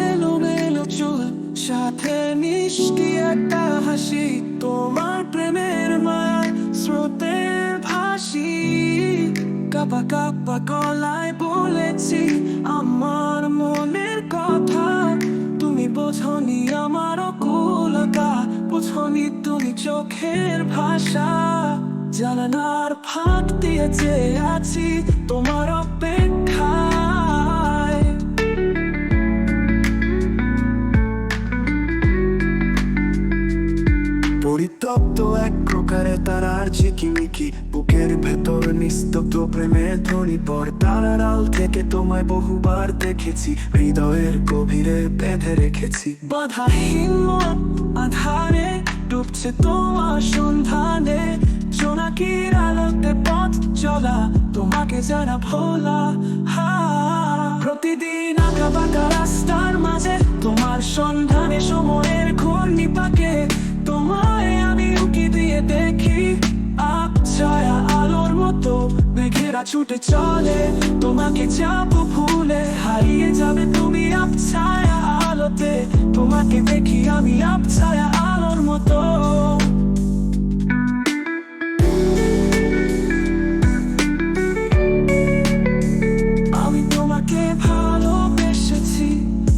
এলো মেলো চুল, সাথে মিষ্টি একটা হাসি, তোমার প্রেমের মায়া স্রোতে ভাসি। কাপা কাপা গলায় বলেছি, আমার মনের কথা, তুমি বোঝনি আমার কলকা বোঝনি তুমি চোখের ভাষা। জানানার ফাঁক দিয়েছে আছি, তোমার পরিতপ্ত এক প্রকারে তারার ঝিকিমিকি বুকের ভেতর নিস্তব্ধ প্রেমের ধ্বনি পর তারার আল থেকে তোমায় বহুবার দেখেছি, হৃদয়ের গভীরে বেঁধে রেখেছি। বাধাহীন আধারে ডুবছে তোমার সন্ধানে। জোনাকির আলোতে পথ চলা, তোমাকে যারা ভোলা। হা, প্রতিদিন আঁকা বাঁকা রাস্তার মাঝে, তোমার সন্ধানে সময়ের ঘূর্ণি পাকে দিয়ে দেখি ছায়া আলোর মতো মেঘেরা ছুটে চলে। তোমাকে যাব ভুলে হারিয়ে যাবে তুমি ছায়া আলোতে। তোমাকে দেখি আমি ছায়া আলোর মতো। আমি ভালোবেসেছি,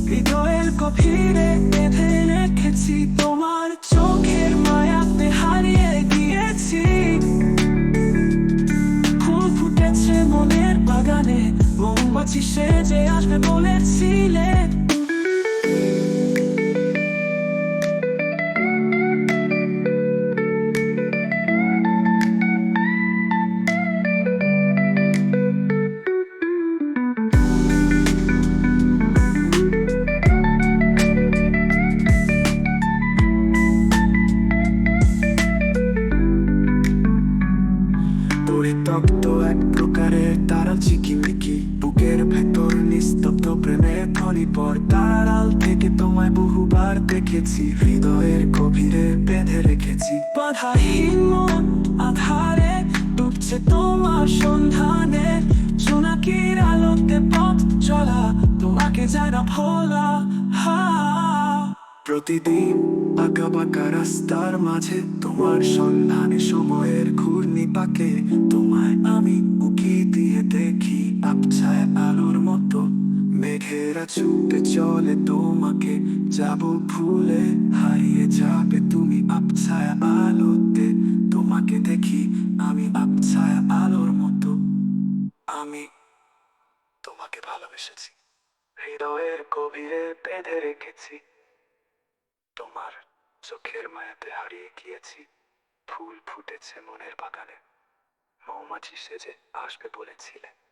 হৃদয়ের গভীরে বেঁধে রেখেছি। তোমার মৌমাছি সেজে আসবে বলেছিলে পরিতপ্ত এক প্রকারের তারা ঝিকিমিকি। বুকের ভেতর নিস্তব্ধ প্রেমের ধ্বনি পর তার আল থেকে তোমায় বহুবার দেখেছি, হৃদয়ের গভীরে বেঁধে রেখেছি। বাধাহীন মন আধারে ডুবছে তোমার সন্ধানে। সোনাকির আলোতে পথ চলা, তোমাকে যারা ভোলা, হা। প্রতিদিন আঁকা বাঁকা রাস্তার মাঝে তোমার সন্ধানে সময়ের ঘূর্ণি পাকে। তোমায় আমি উকি দিয়ে দেখি, আবছায় আলোর মতো। মেঘেরা ছুটে চলে তোমাকে, যাব ভুলে হারিয়ে যাবে তুমি আবছায় আলোতে। তোমাকে দেখি আমি আবছায় আলোর মতো। আমি তোমাকে ভালোবেসেছি, হৃদয়ের গভীরে বেঁধে রেখেছি। তোমার চোখের মায়াতে হারিয়ে গিয়েছি। ফুল ফুটেছে মনের বাগানে। মৌমাছি সেজে আসবে বলেছিলে।